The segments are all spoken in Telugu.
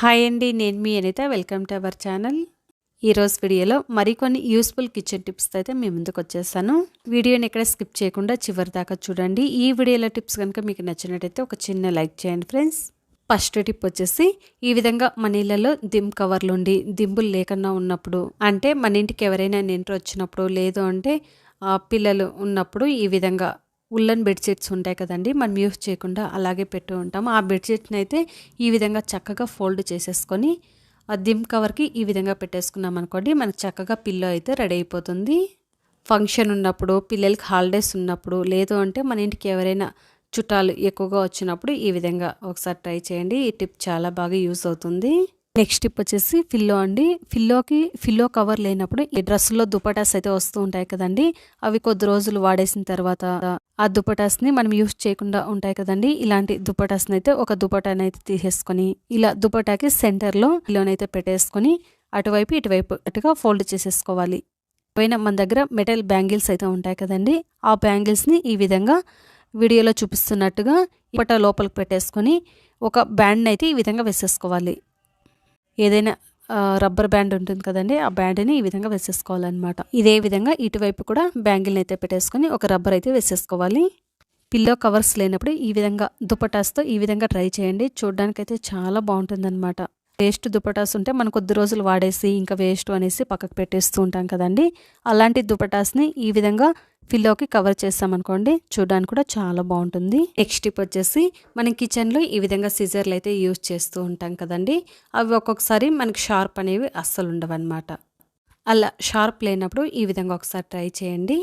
హాయ్ అండి నేను మీ Anitha. Welcome to our channel. ఈరోజు వీడియోలో మరికొన్ని యూస్ఫుల్ కిచెన్ టిప్స్తో అయితే మీ ముందుకు వచ్చేసాను వీడియోని ఎక్కడ స్కిప్ చేయకుండా చివరి దాకా చూడండి. ఈ వీడియోలో టిప్స్ కనుక మీకు నచ్చినట్టయితే ఒక చిన్న లైక్ చేయండి ఫ్రెండ్స్. ఫస్ట్ టిప్ వచ్చేసి ఈ విధంగా మన ఇళ్ళలో దిమ్ కవర్లు ఉండి దింబులు లేకుండా ఉన్నప్పుడు అంటే మన ఇంటికి ఎవరైనా నింటర్ వచ్చినప్పుడు లేదు అంటే పిల్లలు ఉన్నప్పుడు ఈ విధంగా ఉల్లన్ బెడ్షీట్స్ ఉంటాయి కదండి మనం యూస్ చేయకుండా అలాగే పెట్టు ఉంటాం ఆ బెడ్షీట్ని అయితే ఈ విధంగా చక్కగా ఫోల్డ్ చేసేసుకొని ఆ దిమ్ కవర్కి ఈ విధంగా పెట్టేసుకున్నాం అనుకోండి మనకు చక్కగా పిల్లో అయితే రెడీ అయిపోతుంది. ఫంక్షన్ ఉన్నప్పుడు పిల్లలకి హాలిడేస్ ఉన్నప్పుడు లేదు అంటే మన ఇంటికి ఎవరైనా చుట్టాలు ఎక్కువగా వచ్చినప్పుడు ఈ విధంగా ఒకసారి ట్రై చేయండి. ఈ టిప్ చాలా బాగా యూస్ అవుతుంది. నెక్స్ట్ టిప్ వచ్చేసి ఫిల్లో అండి. ఫిల్లోకి ఫిల్లో కవర్ లేనప్పుడు ఈ డ్రెస్సులో దుపటాస్ అయితే వస్తూ ఉంటాయి కదండి. అవి కొద్ది రోజులు వాడేసిన తర్వాత ఆ దుపటాస్ని మనం యూస్ చేయకుండా ఉంటాయి కదండి. ఇలాంటి దుపటాస్ని అయితే ఒక దుపటాని అయితే తీసేసుకొని ఇలా దుపటాకి సెంటర్లో ఫిల్లోనైతే పెట్టేసుకొని అటువైపు ఇటువైపు అటుగా ఫోల్డ్ చేసేసుకోవాలి. పైన మన దగ్గర మెటల్ బ్యాంగిల్స్ అయితే ఉంటాయి కదండి. ఆ బ్యాంగిల్స్ని ఈ విధంగా వీడియోలో చూపిస్తున్నట్టుగా ఇప్పట లోపలికి పెట్టేసుకొని ఒక బ్యాండ్ని అయితే ఈ విధంగా వేసేసుకోవాలి. ఏదైనా రబ్బర్ బ్యాండ్ ఉంటుంది కదండి ఆ బ్యాండ్ని ఈ విధంగా వేసేసుకోవాలన్నమాట. ఇదే విధంగా ఇటువైపు కూడా బ్యాంగిల్ని అయితే పెట్టేసుకొని ఒక రబ్బర్ అయితే వేసేసుకోవాలి. పిల్లో కవర్స్ లేనప్పుడు ఈ విధంగా దుపటాస్తో ఈ విధంగా ట్రై చేయండి. చూడడానికైతే చాలా బాగుంటుందన్నమాట. వేస్ట్ దుపటాస్ ఉంటే మనం కొద్ది రోజులు వాడేసి ఇంకా వేస్ట్ అనేసి పక్కకు పెట్టేస్తూ ఉంటాం కదండి. అలాంటి దుపటాస్ని ఈ విధంగా ఫిల్లోకి కవర్ చేస్తామనుకోండి చూడడానికి కూడా చాలా బాగుంటుంది. నెక్స్ట్ టిప్ వచ్చేసి మనం కిచెన్లో ఈ విధంగా సిజర్లు అయితే యూజ్ చేస్తూ ఉంటాం కదండి. అవి ఒక్కొక్కసారి మనకి షార్ప్ అనేవి అస్సలు ఉండవన్నమాట. అలా షార్ప్ లేనప్పుడు ఈ విధంగా ఒకసారి ట్రై చేయండి.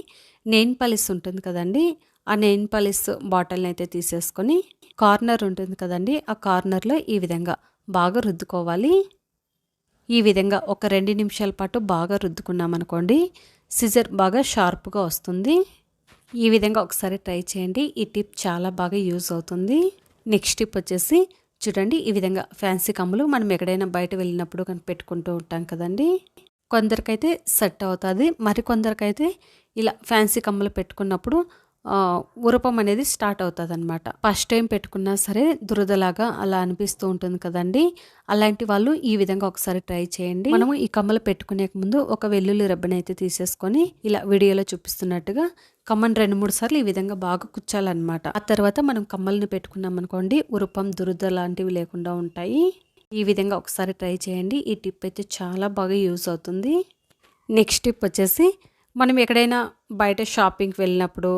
నెయిన్ పాలిస్ ఉంటుంది కదండి ఆ నెయిన్ పాలిస్ బాటిల్ని అయితే తీసేసుకొని కార్నర్ ఉంటుంది కదండి ఆ కార్నర్లో ఈ విధంగా బాగా రుద్దుకోవాలి. ఈ విధంగా ఒక రెండు నిమిషాల పాటు బాగా రుద్దుకున్నామనుకోండి సిజర్ బాగా షార్ప్గా వస్తుంది. ఈ విధంగా ఒకసారి ట్రై చేయండి. ఈ టిప్ చాలా బాగా యూజ్ అవుతుంది. నెక్స్ట్ టిప్ వచ్చేసి చూడండి ఈ విధంగా ఫ్యాన్సీ కమ్ములు మనం ఎక్కడైనా బయట వెళ్ళినప్పుడు కనుక పెట్టుకుంటూ ఉంటాం కదండి. కొందరికైతే సెట్ అవుతుంది. మరి కొందరికైతే ఇలా ఫ్యాన్సీ కమ్మలు పెట్టుకున్నప్పుడు ఉరపం అనేది స్టార్ట్ అవుతుంది అనమాట ఫస్ట్ టైం పెట్టుకున్నా సరే దురదలాగా అలా అనిపిస్తూ ఉంటుంది కదండి. అలాంటి వాళ్ళు ఈ విధంగా ఒకసారి ట్రై చేయండి. మనము ఈ కమ్మలు పెట్టుకునే ముందు ఒక వెల్లుల్లి రబ్బని అయితే తీసేసుకొని ఇలా వీడియోలో చూపిస్తున్నట్టుగా కమ్మని రెండు మూడు సార్లు ఈ విధంగా బాగా కుచ్చాలన్నమాట. ఆ తర్వాత మనం కమ్మల్ని పెట్టుకున్నాం అనుకోండి ఉరపం దురద లాంటివి లేకుండా ఉంటాయి. ఈ విధంగా ఒకసారి ట్రై చేయండి. ఈ టిప్ అయితే చాలా బాగా యూస్ అవుతుంది. నెక్స్ట్ టిప్ వచ్చేసి మనం ఎక్కడైనా బయట షాపింగ్కి వెళ్ళినప్పుడు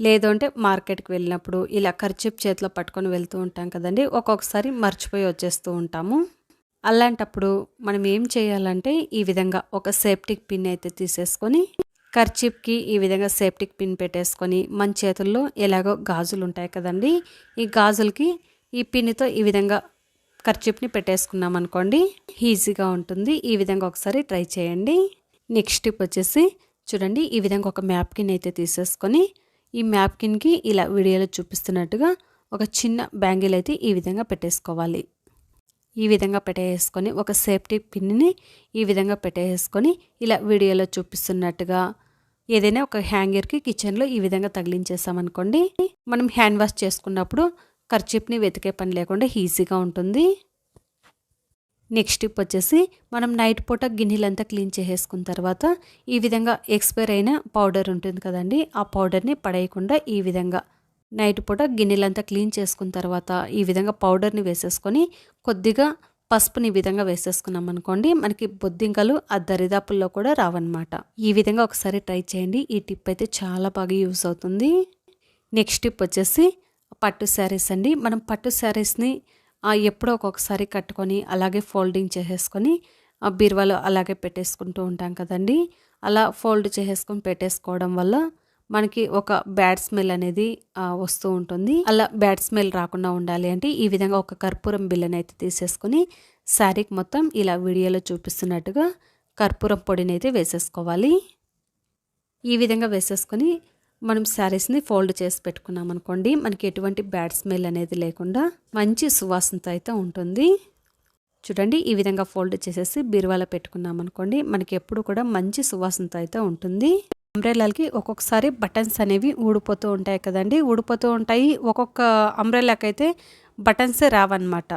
లేదంటే మార్కెట్కి వెళ్ళినప్పుడు ఇలా ఖర్చిప్ చేతిలో పట్టుకొని వెళ్తూ ఉంటాం కదండి. ఒక్కొక్కసారి మర్చిపోయి వచ్చేస్తూ ఉంటాము. అలాంటప్పుడు మనం ఏం చేయాలంటే ఈ విధంగా ఒక సేఫ్టిక్ పిన్ అయితే తీసేసుకొని ఖర్చిప్కి ఈ విధంగా సేఫ్టిక్ పిన్ పెట్టేసుకొని మన చేతుల్లో ఎలాగో గాజులు ఉంటాయి కదండి. ఈ గాజులకి ఈ పిన్తో ఈ విధంగా ఖర్చిప్ని పెట్టేసుకున్నాం అనుకోండి ఈజీగా ఉంటుంది. ఈ విధంగా ఒకసారి ట్రై చేయండి. నెక్స్ట్ టిప్ వచ్చేసి చూడండి ఈ విధంగా ఒక మ్యాప్కిన్ అయితే తీసేసుకొని ఈ మ్యాప్కిన్కి ఇలా వీడియోలో చూపిస్తున్నట్టుగా ఒక చిన్న బ్యాంగిల్ అయితే ఈ విధంగా పెట్టేసుకోవాలి. ఈ విధంగా పెట్టేసుకొని ఒక సేఫ్టీ పిన్ని ఈ విధంగా పెట్టేసుకొని ఇలా వీడియోలో చూపిస్తున్నట్టుగా ఏదైనా ఒక హ్యాంగర్కి కిచెన్లో ఈ విధంగా తగిలించేసామనుకోండి మనం హ్యాండ్ వాష్ చేసుకున్నప్పుడు ఖర్చిప్ని వెతికే పని లేకుండా ఈజీగా ఉంటుంది. నెక్స్ట్ టిప్ వచ్చేసి మనం నైట్ పూట గిన్నెలంతా క్లీన్ చేసేసుకున్న తర్వాత ఈ విధంగా ఎక్స్పైర్ అయిన పౌడర్ ఉంటుంది కదండి ఆ పౌడర్ని పడేయకుండా ఈ విధంగా నైట్ పూట గిన్నెలంతా క్లీన్ చేసుకున్న తర్వాత ఈ విధంగా పౌడర్ని వేసేసుకొని కొద్దిగా పసుపుని ఈ విధంగా వేసేసుకున్నాం అనుకోండి మనకి బొద్దింకలు ఆ దరిదాపుల్లో కూడా రావన్నమాట. ఈ విధంగా ఒకసారి ట్రై చేయండి ఈ టిప్ అయితే చాలా బాగా యూస్ అవుతుంది. నెక్స్ట్ టిప్ వచ్చేసి పట్టు శారీస్ అండి మనం పట్టు శారీస్ని ఎప్పుడో ఒక్కొక్కసారి కట్టుకొని అలాగే ఫోల్డింగ్ చేసేసుకొని ఆ బీరువాలో అలాగే పెట్టేసుకుంటూ ఉంటాం కదండి. అలా ఫోల్డ్ చేసేసుకొని పెట్టేసుకోవడం వల్ల మనకి ఒక బ్యాడ్ స్మెల్ అనేది వస్తూ ఉంటుంది. అలా బ్యాడ్ స్మెల్ రాకుండా ఉండాలి అంటే ఈ విధంగా ఒక కర్పూరం బిల్లని అయితే తీసేసుకొని శారీకి మొత్తం ఇలా వీడియోలో చూపిస్తున్నట్టుగా కర్పూరం పొడిని అయితే వేసేసుకోవాలి. ఈ విధంగా వేసేసుకొని మనం శారీస్ని ఫోల్డ్ చేసి పెట్టుకున్నాం అనుకోండి మనకి ఎటువంటి బ్యాడ్ స్మెల్ అనేది లేకుండా మంచి సువాసనతో అయితే ఉంటుంది. చూడండి ఈ విధంగా ఫోల్డ్ చేసేసి బీరువాలో పెట్టుకున్నాం అనుకోండి మనకి ఎప్పుడు కూడా మంచి సువాసనతో అయితే ఉంటుంది. అంబ్రెల్లాలకి ఒక్కొక్కసారి బటన్స్ అనేవి ఊడిపోతూ ఉంటాయి కదండి. ఊడిపోతూ ఉంటాయి ఒక్కొక్క అంబ్రెలాకైతే బటన్సే రావన్నమాట.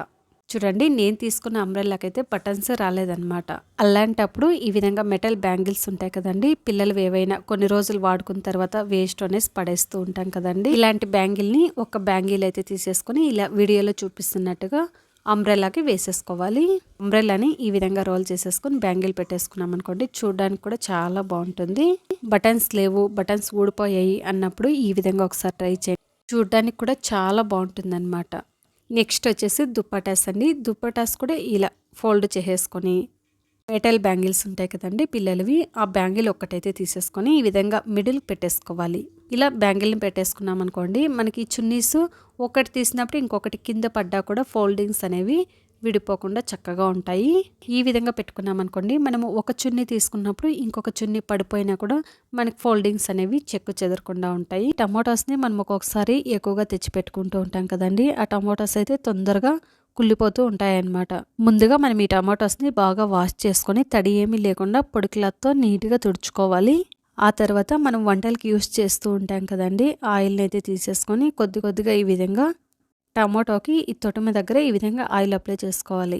చూడండి నేను తీసుకున్న అంబ్రెల్లాకి అయితే బటన్స్ రాలేదన్నమాట. అలాంటప్పుడు ఈ విధంగా మెటల్ బ్యాంగిల్స్ ఉంటాయి కదండి పిల్లలు ఏవైనా కొన్ని రోజులు వాడుకున్న తర్వాత వేస్ట్ అనేసి పడేస్తూ ఉంటాం కదండి. ఇలాంటి బ్యాంగిల్ని ఒక బ్యాంగిల్ అయితే తీసేసుకొని ఇలా వీడియోలో చూపిస్తున్నట్టుగా అంబ్రెల్లాకి వేసేసుకోవాలి. అంబ్రెల్లాని ఈ విధంగా రోల్ చేసేసుకొని బ్యాంగిల్ పెట్టేసుకున్నాం అనుకోండి చూడడానికి కూడా చాలా బాగుంటుంది. బటన్స్ లేవు బటన్స్ ఊడిపోయాయి అన్నప్పుడు ఈ విధంగా ఒకసారి ట్రై చేయండి. చూడడానికి కూడా చాలా బాగుంటుంది అనమాట నెక్స్ట్ వచ్చేసి దుప్పటాస్ అండి. దుప్పటాస్ కూడా ఇలా ఫోల్డ్ చేసేసుకొని మెటల్ బ్యాంగిల్స్ ఉంటాయి కదండి పిల్లలవి ఆ బ్యాంగిల్ ఒక్కటైతే తీసేసుకొని ఈ విధంగా మిడిల్ పెట్టేసుకోవాలి. ఇలా బ్యాంగిల్ని పెట్టేసుకున్నాం అనుకోండి మనకి చున్నీస్ ఒకటి తీసినప్పుడు ఇంకొకటి కింద పడ్డా కూడా ఫోల్డింగ్స్ అనేవి విడిపోకుండా చక్కగా ఉంటాయి. ఈ విధంగా పెట్టుకున్నామనుకోండి మనము ఒక చున్నీ తీసుకున్నప్పుడు ఇంకొక చున్నీ పడిపోయినా కూడా మనకి ఫోల్డింగ్స్ అనేవి చెక్కు చెదరకుండా ఉంటాయి. టమాటోస్ని మనం ఒక్కొక్కసారి ఎక్కువగా తెచ్చి పెట్టుకుంటూ ఉంటాం కదండి. ఆ టమాటోస్ అయితే తొందరగా కుళ్ళిపోతూ ఉంటాయన్నమాట. ముందుగా మనం ఈ టమాటోస్ని బాగా వాష్ చేసుకొని తడి ఏమీ లేకుండా పొడి క్లాత్తో నీట్గా తుడుచుకోవాలి. ఆ తర్వాత మనం వంటలకి యూస్ చేస్తూ ఉంటాం కదండి. ఆయిల్ని అయితే తీసేసుకొని కొద్ది కొద్దిగా ఈ విధంగా టమాటోకి ఈ తొటమ దగ్గర ఈ విధంగా ఆయిల్ అప్లై చేసుకోవాలి.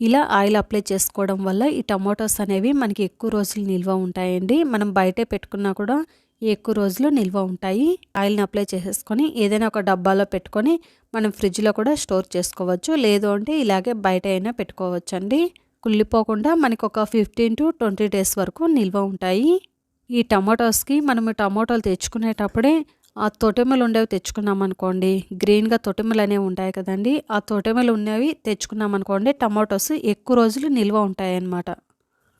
ఇలా ఆయిల్ అప్లై చేసుకోవడం వల్ల ఈ టమాటోస్ అనేవి మనకి ఎక్కువ రోజులు నిల్వ ఉంటాయండి. మనం బయటే పెట్టుకున్నా కూడా ఎక్కువ రోజులు నిల్వ ఉంటాయి. ఆయిల్ని అప్లై చేసేసుకొని ఏదైనా ఒక డబ్బాలో పెట్టుకొని మనం ఫ్రిడ్జ్లో కూడా స్టోర్ చేసుకోవచ్చు. లేదు అంటే ఇలాగే బయట అయినా పెట్టుకోవచ్చు అండి కుళ్ళిపోకుండా మనకు ఒక ఫిఫ్టీన్ టు ట్వంటీ డేస్ వరకు నిల్వ ఉంటాయి. ఈ టమాటోస్కి మనము టమాటోలు తెచ్చుకునేటప్పుడే ఆ తొటెమలు ఉండేవి తెచ్చుకున్నాం అనుకోండి గ్రీన్గా తొటెమలు అనేవి ఉంటాయి కదండి ఆ తొటెమలు ఉన్నవి తెచ్చుకున్నాం అనుకోండి టమాటోస్ ఎక్కువ రోజులు నిల్వ ఉంటాయి అన్నమాట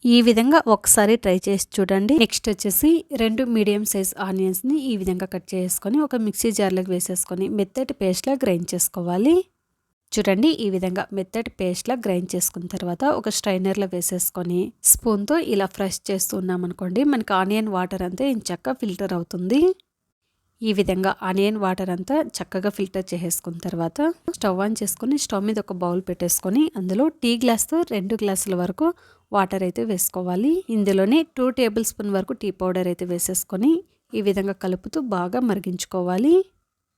ఈ విధంగా ఒకసారి ట్రై చేసి చూడండి. నెక్స్ట్ వచ్చేసి రెండు మీడియం సైజ్ ఆనియన్స్ని ఈ విధంగా కట్ చేసుకొని ఒక మిక్సీ జార్లోకి వేసేసుకొని మెత్తటి పేస్ట్లా గ్రైండ్ చేసుకోవాలి. చూడండి ఈ విధంగా మెత్తటి పేస్ట్లా గ్రైండ్ చేసుకున్న తర్వాత ఒక స్ట్రైనర్లో వేసేసుకొని స్పూన్తో ఇలా ఫ్రెష్ చేస్తూ ఉన్నామనుకోండి మనకి ఆనియన్ వాటర్ అంతా ఇంచక్క ఫిల్టర్ అవుతుంది. ఈ విధంగా ఆనియన్ వాటర్ అంతా చక్కగా ఫిల్టర్ చేసేసుకున్న తర్వాత స్టవ్ ఆన్ చేసుకొని స్టవ్ మీద ఒక బౌల్ పెట్టేసుకొని అందులో టీ గ్లాస్తో రెండు గ్లాసుల వరకు వాటర్ అయితే వేసుకోవాలి. ఇందులోనే టూ టేబుల్ స్పూన్ వరకు టీ పౌడర్ అయితే వేసేసుకొని ఈ విధంగా కలుపుతూ బాగా మరిగించుకోవాలి.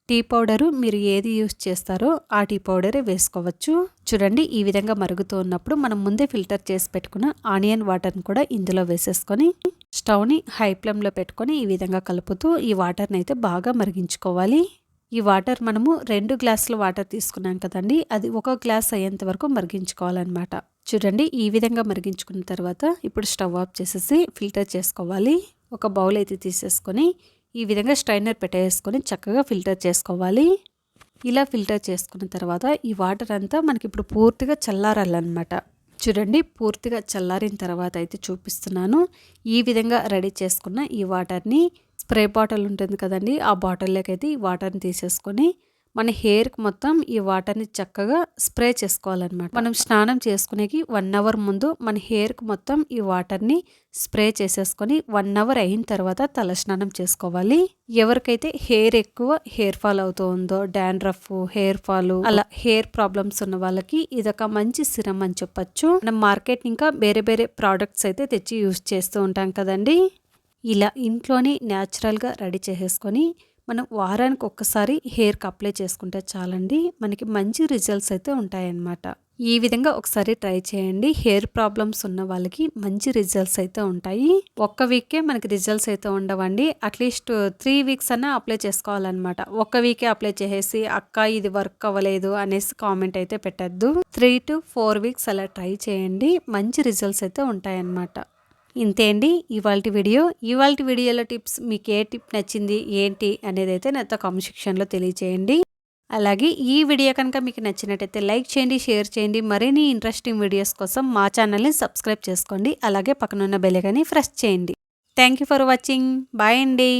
టీ పౌడరు మీరు ఏది యూస్ చేస్తారో ఆ టీ పౌడరే వేసుకోవచ్చు. చూడండి ఈ విధంగా మరుగుతూ ఉన్నప్పుడు మనం ముందే ఫిల్టర్ చేసి పెట్టుకున్న ఆనియన్ వాటర్ని కూడా ఇందులో వేసేసుకొని స్టవ్ని హై ఫ్లేమ్లో పెట్టుకొని ఈ విధంగా కలుపుతూ ఈ వాటర్ని అయితే బాగా మరిగించుకోవాలి. ఈ వాటర్ మనము రెండు గ్లాసుల వాటర్ తీసుకున్నాం కదండి అది ఒక గ్లాస్ అయ్యేంత వరకు మరిగించుకోవాలన్నమాట. చూడండి ఈ విధంగా మరిగించుకున్న తర్వాత ఇప్పుడు స్టవ్ ఆఫ్ చేసేసి ఫిల్టర్ చేసుకోవాలి. ఒక బౌల్ అయితే తీసేసుకొని ఈ విధంగా స్ట్రైనర్ పెట్టేసుకొని చక్కగా ఫిల్టర్ చేసుకోవాలి. ఇలా ఫిల్టర్ చేసుకున్న తర్వాత ఈ వాటర్ అంతా మనకి ఇప్పుడు పూర్తిగా చల్లారాలన్నమాట. చూడండి పూర్తిగా చల్లారిన తర్వాత అయితే చూపిస్తున్నాను. ఈ విధంగా రెడీ చేసుకున్న ఈ వాటర్ని స్ప్రే బాటిల్ ఉంటుంది కదండి ఆ బాటిల్లోకి అయితే ఈ వాటర్ని తీసేసుకొని మన హెయిర్కి మొత్తం ఈ వాటర్ని చక్కగా స్ప్రే చేసుకోవాలన్నమాట. మనం స్నానం చేసుకునేకి వన్ అవర్ ముందు మన హెయిర్కి మొత్తం ఈ వాటర్ని స్ప్రే చేసేసుకొని వన్ అవర్ అయిన తర్వాత తల స్నానం చేసుకోవాలి. ఎవరికైతే హెయిర్ ఎక్కువ హెయిర్ ఫాల్ అవుతూ ఉందో డాండ్రఫ్ హెయిర్ ఫాల్ అలా హెయిర్ ప్రాబ్లమ్స్ ఉన్న వాళ్ళకి ఇదొక మంచి సిరం అని చెప్పొచ్చు. మనం మార్కెట్ ఇంకా వేరే వేరే ప్రోడక్ట్స్ అయితే తెచ్చి యూజ్ చేస్తూ ఉంటాం కదండి. ఇలా ఇంట్లోనే న్యాచురల్గా రెడీ చేసేసుకొని మనం వారానికి ఒక్కసారి హెయిర్కి అప్లై చేసుకుంటే చాలండి. మనకి మంచి రిజల్ట్స్ అయితే ఉంటాయన్నమాట. ఈ విధంగా ఒకసారి ట్రై చేయండి. హెయిర్ ప్రాబ్లమ్స్ ఉన్న వాళ్ళకి మంచి రిజల్ట్స్ అయితే ఉంటాయి. ఒక్క వీకే మనకి రిజల్ట్స్ అయితే ఉండవండి. అట్లీస్ట్ త్రీ వీక్స్ అన్నా అప్లై చేసుకోవాలన్నమాట. ఒక్క వీకే అప్లై చేసేసి అక్క ఇది వర్క్ అవ్వలేదు అనేసి కామెంట్ అయితే పెట్టద్దు. త్రీ టు ఫోర్ వీక్స్ అలా ట్రై చేయండి. మంచి రిజల్ట్స్ అయితే ఉంటాయన్నమాట. ఇంతే అండి ఇవాళ వీడియో. ఇవాళ వీడియోలో టిప్స్ మీకు ఏ టిప్ నచ్చింది ఏంటి అనేది అయితే నాతో కామెంట్ సెక్షన్లో తెలియచేయండి. అలాగే ఈ వీడియో కనుక మీకు నచ్చినట్టయితే లైక్ చేయండి షేర్ చేయండి. మరిన్ని ఇంట్రెస్టింగ్ వీడియోస్ కోసం మా ఛానల్ని సబ్స్క్రైబ్ చేసుకోండి. అలాగే పక్కనున్న బెల్ ఫ్రెష్ ప్రెస్ చేయండి. Thank you for watching. Bye అండి.